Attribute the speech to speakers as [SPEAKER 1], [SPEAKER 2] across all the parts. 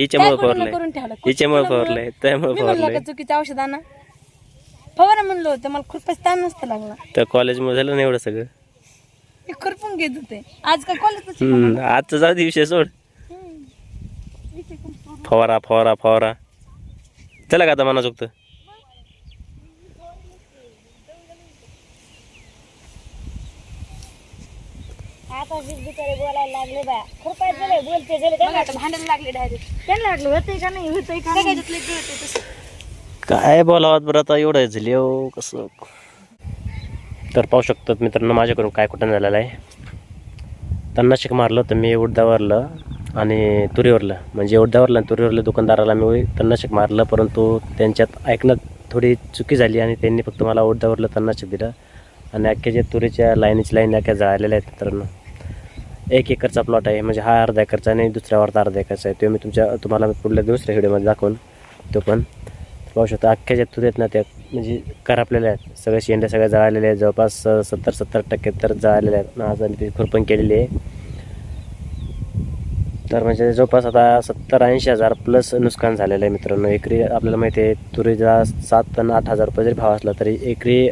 [SPEAKER 1] हिच्यामुळे फवारलंय
[SPEAKER 2] करून ठेवलं.
[SPEAKER 1] हिच्यामुळे फवारलंय त्यामुळे
[SPEAKER 2] मी म्हणलं
[SPEAKER 1] फवारलंय
[SPEAKER 2] का चुकीचं औषध आणा. फवारा म्हणलं होतं मला खुरपाच ताण नसतं लागला.
[SPEAKER 1] तर कॉलेजमध्ये झालं ना एवढं सगळं?
[SPEAKER 2] मी खुरपून घेत होते. आज काय कॉलेज
[SPEAKER 1] हम्म, आजचा जाऊ दे विषय सोड. फवारा फवारा फवारा. चला का आता मना चुकतं
[SPEAKER 3] आता बिचारे बोलायला लागले बा खुरपाय झाले बोलते झाले त्यांना
[SPEAKER 2] भांडायला लागले डायरेक्ट
[SPEAKER 3] त्यांना वाटलं होतंय का नाही होतंय का नाही?
[SPEAKER 1] काय बोलावं बरं आता एवढं झाली हो कसं? तर पाहू शकतात मित्रांनो माझ्याकडून काय कुठं झालेलं आहे. तन्नाशिक मारलं तर मी उडदावरलं आणि तुरीवरलं. म्हणजे उडदावरलं आणि तुरीवरलं दुकानदाराला मी तन्नाशिक मारलं परंतु त्यांच्यात ऐकण्यात थोडी चुकी झाली आणि त्यांनी फक्त मला उडदावरलं तन्नाशिक दिलं. आणि अख्ख्या जे तुरीच्या लाईनीची लाईन अख्ख्या जाळलेल्या आहेत मित्रांनो. एक एकरचा प्लॉट आहे. म्हणजे हा अर्धा एकरचा आणि दुसऱ्यावर अर्धा एकरचा आहे. तो मी तुमच्या तुम्हाला पुढल्या दुसऱ्या व्हिडिओमध्ये दाखवून. तो पण. पाहू शकता अख्ख्या ज्या तुरी आहेत ना त्या म्हणजे करापलेल्या आहेत. सगळ्या शेंड्या सगळ्या जळालेल्या आहेत. जवळपास सत्तर सत्तर टक्के तर जळालेल्या आहेत. आणि आज आम्ही ती खुरपण केलेली आहे. तर म्हणजे जवळपास आता सत्तर ऐंशी हजार प्लस नुकसान झालेलं आहे मित्रांनो. एकरी आपल्याला माहिती आहे तुरीचा सात आणि आठ हजार रुपये जरी भाव असला तरी एकरी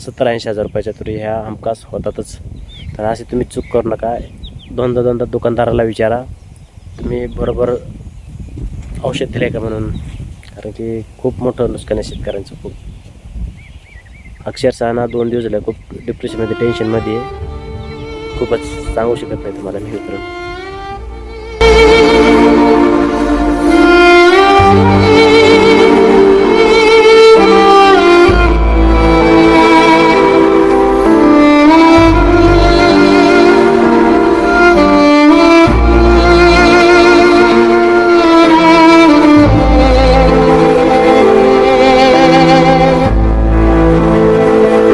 [SPEAKER 1] सत्तर ऐंशी हजार रुपयाच्या तुरी ह्या हमखास होतातच. तर असे तुम्ही चूक करू नका. दोनदा दोनदा दुकानदाराला विचारा. तुम्ही बरोबर औषध दिले का म्हणून? कारण की खूप मोठं नुकसान आहे शेतकऱ्यांचं खूप. अक्षरशः ना दोन दिवस झाले खूप डिप्रेशनमध्ये टेन्शनमध्ये खूपच सांगू शकत नाही तुम्हाला मी मित्र